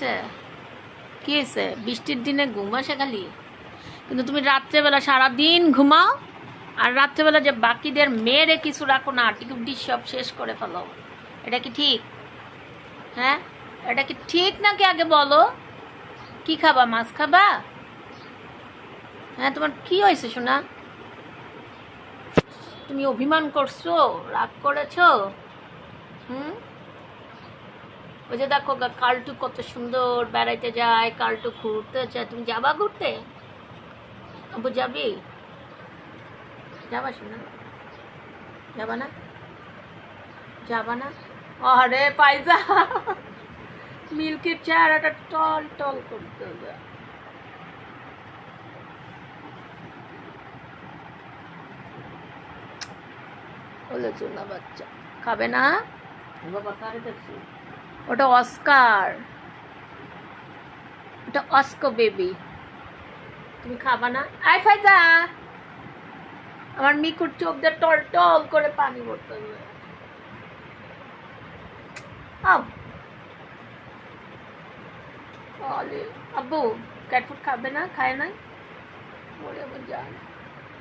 হয়েছে কি হয়েছে? বৃষ্টির দিনে ঘুম খালি? কিন্তু তুমি রাত্রেবেলা সারাদিন ঘুমাও, আর রাত্রেবেলা যে বাকিদের মেয়েরে কিছু রাখো না টিকুটি সব শেষ করে ফেলো। এটা কি ঠিক? হ্যাঁ? এটা কি ঠিক নাকি আগে বলো? কি খাবা, মাছ খাবা? হ্যাঁ তোমার কি হয়েছে শোনা তুমি অভিমান করছ, রাগ করেছ? হুম? ওই যে দেখো কালটু কত সুন্দর বেড়াইতে যায়, কালটু ঘুরতে যায়। তুমি যাবা ঘুরতে? আব্বু যাবি? যাবা শোনা যাবা না? যাবা না? আরে পাইজা! মিল্কির চেহারাটা টল টল করতে হবে। চুনা বাচ্চা। খাবে না? ওটা অস্কার। ওটা অস্কো বেবি। তুমি খাবা না? আই ফাইজা। আমার মিকুর চোখ দিয়ে টল টল করে পানি আলে। আব্বু ক্যাট ফুড খাবে না? খায় না মরে আমার জান।